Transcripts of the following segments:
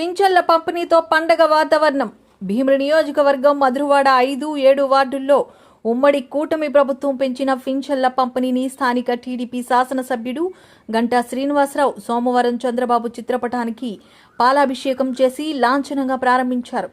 పింఛన్ల పంపిణీతో పండగ వాతావరణం. భీమిలి నియోజకవర్గం మధురవాడ ఐదు ఏడు వార్డుల్లో ఉమ్మడి కూటమి ప్రభుత్వం పెంచిన పింఛన్ల పంపిణీని స్థానిక టీడీపీ శాసనసభ్యుడు గంటా శ్రీనివాసరావు సోమవారం చంద్రబాబు చిత్రపటానికి పాలాభిషేకం చేసి లాంఛనంగా ప్రారంభించారు.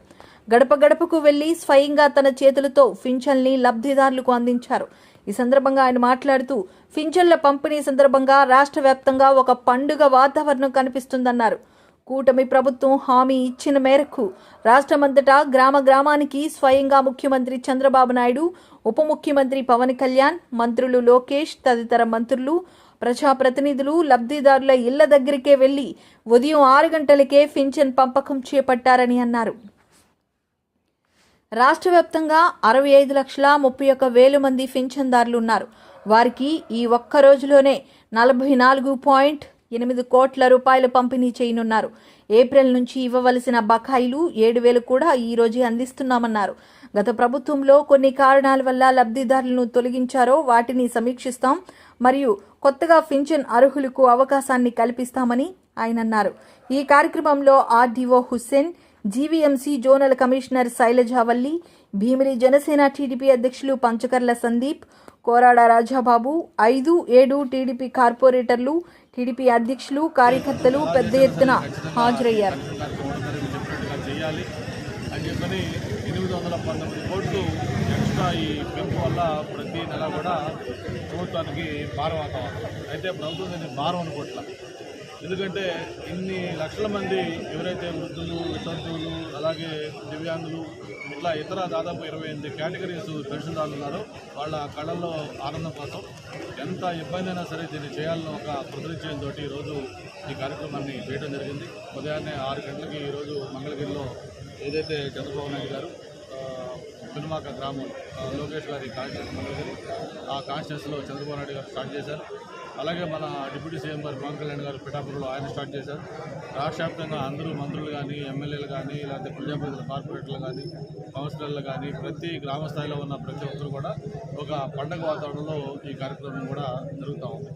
గడప గడపకు వెళ్ళి స్వయంగా తన చేతులతో ఫించల్ని లబ్ధిదారులకు అందించారు. ఈ సందర్భంగా ఆయన మాట్లాడుతూ పింఛన్ల పంపిణీ సందర్భంగా రాష్ట్ర వ్యాప్తంగా ఒక పండుగ వాతావరణం కనిపిస్తుందన్నారు. కూటమి ప్రభుత్వం హామీ ఇచ్చిన మేరకు రాష్ట్రమంతటా గ్రామ గ్రామానికి స్వయంగా ముఖ్యమంత్రి చంద్రబాబు నాయుడు ఉప ముఖ్యమంత్రి పవన్ కళ్యాణ్ మంత్రులు లోకేష్ తదితర మంత్రులు ప్రజాప్రతినిధులు లబ్ధిదారుల ఇళ్ళ దగ్గరికే వెళ్ళి ఉదయం ఆరు గంటలకే పింఛన్ పంపకం చేపట్టారని అన్నారు. రాష్ట్ర వ్యాప్తంగా అరవై ఐదు లక్షల ముప్పై ఒక్క వేలు మంది పింఛన్దారులు ఉన్నారు. వారికి ఈ ఒక్క రోజులోనే నలభై నాలుగు పాయింట్ ఎనిమిది కోట్ల రూపాయలు పంపిణీ చేయనున్నారు. ఏప్రిల్ నుంచి ఇవ్వవలసిన బకాయిలు ఏడు వేలు కూడా ఈ రోజే అందిస్తున్నామన్నారు. గత ప్రభుత్వంలో కొన్ని కారణాల వల్ల లబ్ధిదారులను తొలగించారో వాటిని సమీక్షిస్తాం. మరియు కొత్తగా పింఛన్ అర్హులకు అవకాశాన్ని కల్పిస్తామని ఆయన అన్నారు. ఈ కార్యక్రమంలో RDO Hussain GVMC zonal commissioner Sailajavalli Bheemili Janasena TDP అధ్యక్షులు పంచకర్ల సందీప్ కోరాడ రాజాబాబు ఐదు ఏడు టీడీపీ కార్పొరేటర్లు టీడీపీ అధ్యక్షులు కార్యకర్తలు పెద్ద ఎత్తున హాజరయ్యారు. చేయాలి అని ఎనిమిది వందల పంతొమ్మిది కోట్లు ఎక్స్ట్రా ఈ పెంపు వల్ల ప్రతి నెల కూడా ప్రభుత్వానికి భారం అవుతాం అయితే ప్రభుత్వం దీన్ని భారం అనుకోవట్ల. ఎందుకంటే ఇన్ని లక్షల మంది ఎవరైతే వృద్ధులు వితంతువులు అలాగే దివ్యాంగులు ఇట్లా ఇతర దాదాపు ఇరవై ఎనిమిది కేటగిరీస్ పెన్షన్దారులు ఉన్నారు వాళ్ళ కళల్లో ఆనందం కోసం ఎంత ఇబ్బంది అయినా సరే దీన్ని చేయాలని ఒక కృతనిశ్చయంతో ఈరోజు ఈ కార్యక్రమాన్ని చేయడం జరిగింది. ఉదయాన్నే ఆరు గంటలకి ఈరోజు మంగళగిరిలో ఏదైతే చంద్రబాబు నాయుడు గారు ఆ, గ్రామం లోకేష్ గారి కాన్స్టిట్యూన్స్ మంగళగిరి ఆ కాన్స్టిట్యూన్స్లో చంద్రబాబు నాయుడు గారు స్టార్ట్ చేశారు. అలాగే మన డిప్యూటీ సీఎం గారు పవన్ కళ్యాణ్ గారు పిఠాపురంలో ఆయన స్టార్ట్ చేశారు. రాష్ట్ర వ్యాప్తంగా అందరూ మంత్రులు కానీ ఎమ్మెల్యేలు కానీ లేకపోతే ప్రజాప్రతినిధుల కార్పొరేటర్లు కానీ కౌన్సిలర్లు కానీ ప్రతి గ్రామ స్థాయిలో ఉన్న ప్రతి ఒక్కరు కూడా ఒక పండగ వాతావరణంలో ఈ కార్యక్రమం కూడా జరుగుతూ ఉంది.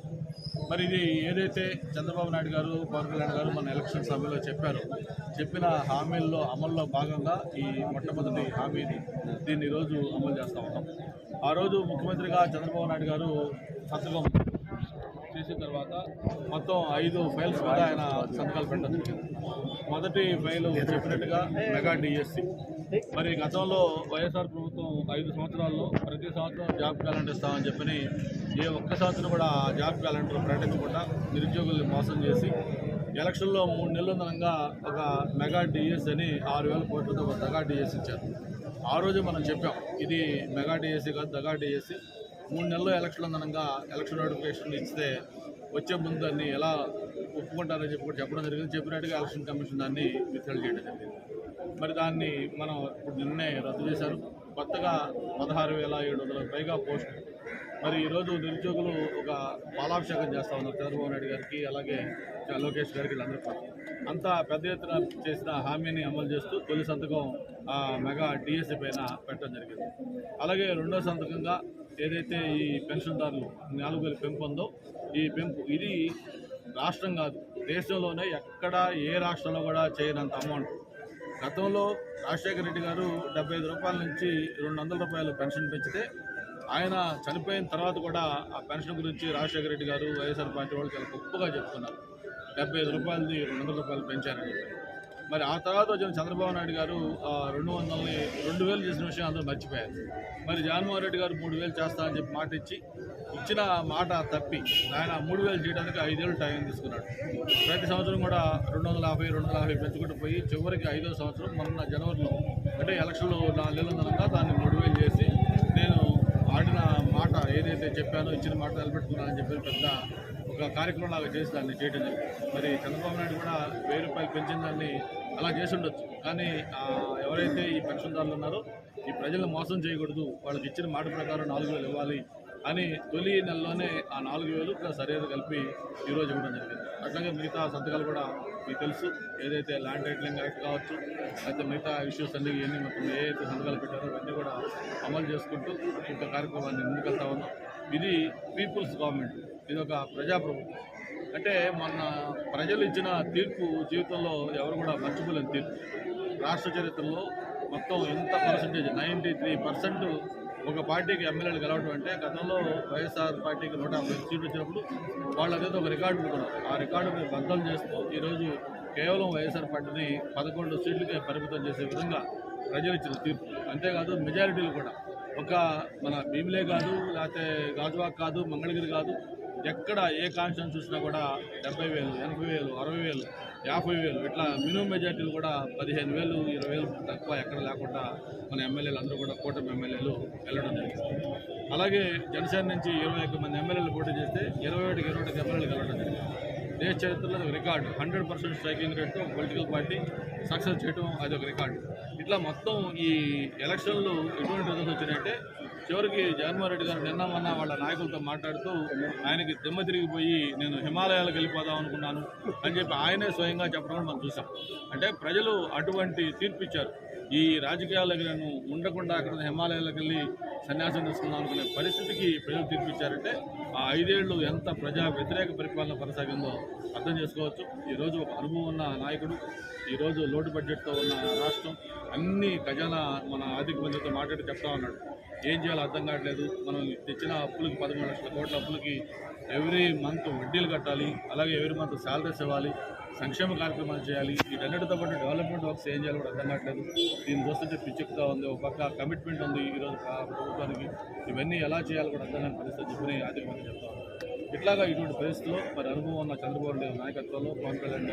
మరి ఇది ఏదైతే చంద్రబాబు నాయుడు గారు పవన్ కళ్యాణ్ గారు మన ఎలక్షన్ సభలో చెప్పారు చెప్పిన హామీల్లో అమల్లో భాగంగా ఈ మొట్టమొదటి హామీని దీన్ని ఈరోజు అమలు చేస్తూ ఉన్నాం. ఆ రోజు ముఖ్యమంత్రిగా చంద్రబాబు నాయుడు గారు సంతకం చేసిన తర్వాత మొత్తం ఐదు ఫైల్స్ మీద ఆయన సంతకాలు పెట్టడం జరిగింది. మొదటి ఫైల్ చెప్పినట్టుగా మెగా డిఎస్సి. మరి గతంలో వైఎస్ఆర్ ప్రభుత్వం ఐదు సంవత్సరాల్లో ప్రతి సంవత్సరం జాబ్ క్యాలెండర్ ఇస్తామని చెప్పని ఏ ఒక్క శాతం కూడా ఆ జాబ్ క్యాలెండర్ ప్రకటించకుండా నిరుద్యోగుల్ని మోసం చేసి ఎలక్షన్లో మూడు నెలల దనంగా ఒక మెగా డిఎస్ అని ఆరు వేల కోట్లతో ఒక దగా డిఎస్ ఇచ్చారు. ఆ రోజు మనం చెప్పాం ఇది మెగా డిఎస్సి కాదు దగా డిఎస్సి మూడు నెలల్లో ఎలక్షన్ ఉందనగా ఎలక్షన్ నోటిఫికేషన్ ఇస్తే వచ్చే ముందు దాన్ని ఎలా ఒప్పుకుంటారని చెప్పి కూడా చెప్పడం జరిగింది. చెప్పినట్టుగా ఎలక్షన్ కమిషన్ దాన్ని విత్డ్రా చేయడం జరిగింది. మరి దాన్ని మనం ఇప్పుడు నిన్నే రద్దు చేశారు. కొత్తగా పదహారు వేల ఏడు వందల పైగా పోస్ట్ మరి ఈరోజు నిరుద్యోగులు ఒక పాలాభిషేకం చేస్తా ఉన్నారు చంద్రబాబు నాయుడు గారికి అలాగే లోకేష్ గారికి వీళ్ళందరూ అంత పెద్ద ఎత్తున చేసిన హామీని అమలు చేస్తూ తొలి సంతకం ఆ మెగా డిఎస్సి పైన పెట్టడం జరిగింది. అలాగే రెండో సంతకంగా ఏదైతే ఈ పెన్షన్దారులు నాలుగు వేలు పెంపు ఉందో ఈ పెంపు ఇది రాష్ట్రం కాదు దేశంలోనే ఎక్కడ ఏ రాష్ట్రంలో కూడా చేయనంత అమౌంట్. గతంలో రాజశేఖర రెడ్డి గారు డెబ్బై ఐదు రూపాయల నుంచి రెండు వందల రూపాయలు పెన్షన్ పెంచితే ఆయన చనిపోయిన తర్వాత కూడా ఆ పెన్షన్ గురించి రాజశేఖర రెడ్డి గారు వైఎస్ఆర్ పార్టీ వాళ్ళు చాలా గొప్పగా చెప్తున్నారు డెబ్బై ఐదు రూపాయలది రెండు వందల రూపాయలు పెంచారని మరి ఆ తర్వాత వచ్చిన చంద్రబాబు నాయుడు గారు రెండు వందలని రెండు వేలు చేసిన విషయం అందరూ మర్చిపోయారు. మరి జగన్మోహన్ రెడ్డి గారు మూడు వేలు చేస్తా అని చెప్పి మాట ఇచ్చి ఇచ్చిన మాట తప్పి ఆయన మూడు వేలు చేయడానికి ఐదేళ్ళు టైం తీసుకున్నాడు. ప్రతి సంవత్సరం కూడా రెండు వందల యాభై రెండు వందల యాభై పెంచుకుంటూ పోయి చివరికి ఐదో సంవత్సరం మొన్న జనవరిలో అంటే ఎలక్షన్లో నాలుగేళ్ళ దనంగా దాన్ని మూడు వేలు చేసి నేను ఆడిన మాట ఏదైతే చెప్పానో ఇచ్చిన మాట నిలబెట్టుకున్నానని చెప్పి పెద్ద ఒక కార్యక్రమం లాగా చేసి దాన్ని చేయడం మరి చంద్రబాబు నాయుడు కూడా వెయ్యి రూపాయలు పెంచిన దాన్ని అలా చేసి ఉండొచ్చు. కానీ ఎవరైతే ఈ పెన్షన్దారులు ఉన్నారో ఈ ప్రజలను మోసం చేయకూడదు. వాళ్ళకి ఇచ్చిన మాట ప్రకారం నాలుగు వేలు ఇవ్వాలి. అని తొలి నెలలోనే ఆ నాలుగు వేలు ప్లస్ అరేది కలిపి ఈరోజు ఇవ్వడం జరిగింది. అట్లాగే మిగతా సంతకాలు కూడా మీకు తెలుసు. ఏదైతే ల్యాండ్ టైటిలింగ్ యాక్ట్ కావచ్చు అయితే మిగతా ఇష్యూస్ అన్ని ఇవన్నీ మొత్తం ఏ అయితే సంతకాలు పెట్టారో అవన్నీ కూడా అమలు చేసుకుంటూ ఒక కార్యక్రమాన్ని ముందుకెళ్తా ఉన్నాం. ఇది పీపుల్స్ గవర్నమెంట్. ఇది ఒక ప్రజాప్రభుత్వం. అంటే మొన్న ప్రజలు ఇచ్చిన తీర్పు జీవితంలో ఎవరు కూడా మర్చిపోలేని తీర్పు. రాష్ట్ర చరిత్రలో మొత్తం ఎంత పర్సంటేజ్? నైంటీ త్రీ పర్సెంట్ ఒక పార్టీకి ఎమ్మెల్యేలు గెలవడం అంటే గతంలో వైఎస్ఆర్ పార్టీకి నూట యాభై సీట్లు వచ్చినప్పుడు వాళ్ళు అదేదో ఒక రికార్డు పెట్టుకున్నారు ఆ రికార్డుని బద్దం చేస్తూ ఈరోజు కేవలం వైఎస్ఆర్ పార్టీని పదకొండు సీట్లకే పరిమితం చేసే విధంగా ప్రజలు ఇచ్చిన తీర్పు. అంతేకాదు మెజారిటీలు కూడా. ఒక మన భీమిలే కాదు లేకపోతే గాజువాక్ కాదు మంగళగిరి కాదు ఎక్కడ ఏ కాన్స్టిట్యూన్స్ చూసినా కూడా డెబ్బై వేలు ఎనభై వేలు అరవై వేలు యాభై వేలు ఇట్లా మినిమం మెజార్టీలు కూడా పదిహేను వేలు ఇరవై వేలు తక్కువ ఎక్కడ లేకుండా మన ఎమ్మెల్యేలు అందరూ కూడా కూటమి ఎమ్మెల్యేలు వెళ్ళడం జరిగింది. అలాగే జనసేన నుంచి ఇరవై మంది ఎమ్మెల్యేలు పోటీ చేస్తే ఇరవై ఒకటికి ఇరవై ఒకటి ఎమ్మెల్యేలు వెళ్ళడం జరిగింది. దేశ చరిత్రలో అది ఒక రికార్డు. హండ్రెడ్ పర్సెంట్ స్ట్రైకింగ్ రేట్తో పొలిటికల్ పార్టీ సక్సెస్ చేయడం అది ఒక రికార్డు. ఇట్లా మొత్తం ఈ ఎలక్షన్లు ఎటువంటి రిజల్ట్స్ వచ్చినాయంటే చివరికి జగన్మోహన్ రెడ్డి గారు నిన్న మొన్న వాళ్ళ నాయకులతో మాట్లాడుతూ ఆయనకి దిమ్మ తిరిగిపోయి నేను హిమాలయాలకు వెళ్ళిపోదాం అనుకున్నాను అని చెప్పి ఆయనే స్వయంగా చెప్పడం మనం చూసాం. అంటే ప్రజలు అటువంటి తీర్పు ఇచ్చారు. ఈ రాజకీయాలకు నేను ఉండకుండా అక్కడ హిమాలయాలకు వెళ్ళి సన్యాసం తీసుకుందాం అనుకునే పరిస్థితికి ప్రజలు తీర్పిచ్చారంటే ఆ ఐదేళ్ళు ఎంత ప్రజా వ్యతిరేక పరిపాలన కొనసాగిందో అర్థం చేసుకోవచ్చు. ఈరోజు ఒక అనుభవం ఉన్న నాయకుడు ఈరోజు లోటు బడ్జెట్తో ఉన్న రాష్ట్రం అన్ని ఖజానా మన ఆర్థిక మంత్రితో మాట్లాడి చెప్తా ఉన్నాడు. ఏం చేయాలో అర్థం కావట్లేదు. మనం తెచ్చిన అప్పులకి పదమూడు లక్షల కోట్ల అప్పులకి ఎవ్రీ మంత్ వడ్డీలు కట్టాలి అలాగే ఎవ్రీ మంత్ శాలరీస్ ఇవ్వాలి. సంక్షేమ కార్యక్రమాలు చేయాలి. వీటన్నిటితో పాటు డెవలప్మెంట్ వర్క్స్ ఏం చేయాలి కూడా అర్థం కావట్లేదు. దీన్ని చూస్తుంటే పిచ్చెక్కుతా ఉంది. ఒక పక్క కమిట్మెంట్ ఉంది ఈరోజు ప్రభుత్వానికి. ఇవన్నీ ఎలా చేయాలి కూడా అర్థం కాని పరిస్థితి. చెప్పని అధికారులు చెప్తాను చెప్తా ఇట్లాగా ఇటువంటి పరిస్థితుల్లో మరి అనుభవం ఉన్న చంద్రబాబు నాయుడు నాయకత్వంలో పవన్ కళ్యాణ్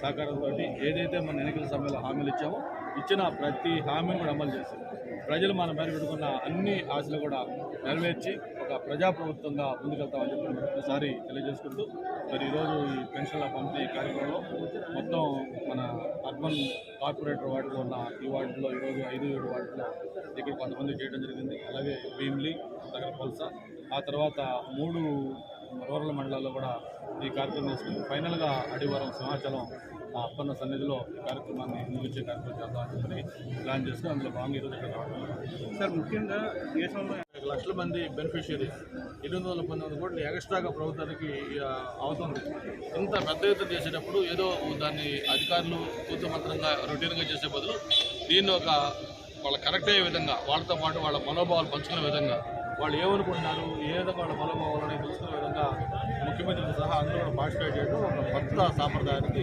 సహకారంతో ఏదైతే మన ఎన్నికల సమయంలో హామీలు ఇచ్చామో ఇచ్చిన ప్రతి హామీని కూడా అమలు చేశాం ప్రజలు మన మేర పెట్టుకున్న అన్ని ఆశలు కూడా నెరవేర్చి ఒక ప్రజాప్రభుత్వంగా ముందుకెళ్తామని చెప్పి ఒకసారి తెలియజేసుకుంటూ మరి ఈరోజు ఈ పెన్షన్ల పంపిణీ కార్యక్రమంలో మొత్తం మన అర్బన్ కార్పొరేటర్ వార్డులో ఉన్న ఈ వార్డులో ఈరోజు ఐదు ఏడు వార్డులో ఇక్కడ కొంతమంది చేయడం జరిగింది. అలాగే భీమ్లీ దగ్గర పల్స ఆ తర్వాత మూడు రూరల్ మండలాల్లో కూడా ఈ కార్యక్రమం చేసుకుని ఫైనల్గా అడివారం సింహాచలం మా అప్పన్న సన్నిధిలో ఈ కార్యక్రమాన్ని ముగించే కార్యక్రమం చేద్దామని చెప్పి ప్లాన్ చేసుకుని అందులో భాగంగా ఈరోజు ఇక్కడ రావడం. సార్ ముఖ్యంగా దేశంలో ఒక లక్షల మంది బెనిఫిషియరీస్ ఎనిమిది వందల పంతొమ్మిది కోట్లు ఎక్స్ట్రాగా ప్రభుత్వానికి అవుతుంది. ఇంత పెద్ద ఎత్తున చేసేటప్పుడు ఏదో దాన్ని అధికారులు కూతుమంత్రంగా రొటీన్గా చేసే బదులు దీన్ని ఒక వాళ్ళ కరెక్ట్ అయ్యే విధంగా వాళ్ళతో పాటు వాళ్ళ మనోభావాలు పంచుకునే విధంగా వాళ్ళు ఏమనుకుంటున్నారు ఏ విధంగా వాళ్ళ మనోభావాలు అనేది తెలుసుకునే విధంగా ముఖ్యమంత్రితో సహా అందరూ కూడా పార్టిసిపేట్ చేయడం ఒక కొత్త సాంప్రదాయానికి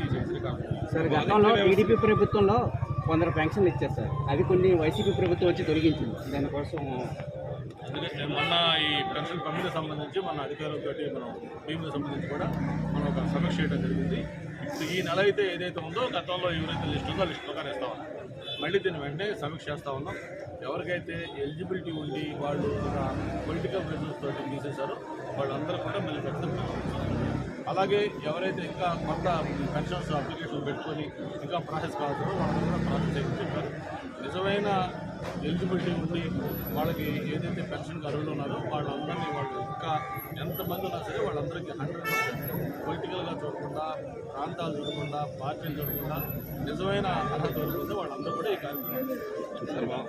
సార్ గతంలో టీడీపీ ప్రభుత్వంలో కొందరు పెన్షన్లు ఇచ్చారు సార్. అది కొన్ని వైసీపీ ప్రభుత్వం వచ్చి తొలగించింది. దానికోసం అందుకే మొన్న ఈ పెన్షన్ పంపిణీ సంబంధించి మన అధికారులతో మనం టీంకి సంబంధించి కూడా మనం ఒక సమీక్ష చేయడం జరిగింది. ఇప్పుడు ఈ నెల అయితే ఏదైతే ఉందో గతంలో ఎవరైతే లిస్ట్ ఉందో లిస్ట్ ప్రకారం ఇస్తా ఉన్నాం. మళ్ళీ దీన్ని వెంటనే సమీక్ష చేస్తూ ఉన్నాం. ఎవరికైతే ఎలిజిబిలిటీ ఉండి వాళ్ళు పొలిటికల్ ప్రెషర్స్ తోటి తీసేశారో వాళ్ళందరూ కూడా మళ్ళీ ఖచ్చితంగా అలాగే ఎవరైతే ఇంకా కొత్త పెన్షన్స్ అప్లికేషన్ పెట్టుకొని ఇంకా ప్రాసెస్ కావాల్సిందో వాళ్ళందరూ కూడా ప్రాసెస్ చెప్పారు నిజమైన ఎలిజిబిలిటీ ఉండి వాళ్ళకి ఏదైతే పెన్షన్కి అర్హులు ఉన్నారో వాళ్ళందరినీ వాళ్ళు ఇంకా ఎంతమంది ఉన్నా సరే వాళ్ళందరికీ హండ్రెడ్ పర్సెంట్ పొలిటికల్గా చూడకుండా ప్రాంతాలు చూడకుండా పార్టీలు చూడకుండా నిజమైన అర్హత వరకు వాళ్ళందరూ కూడా ఈ కార్యక్రమం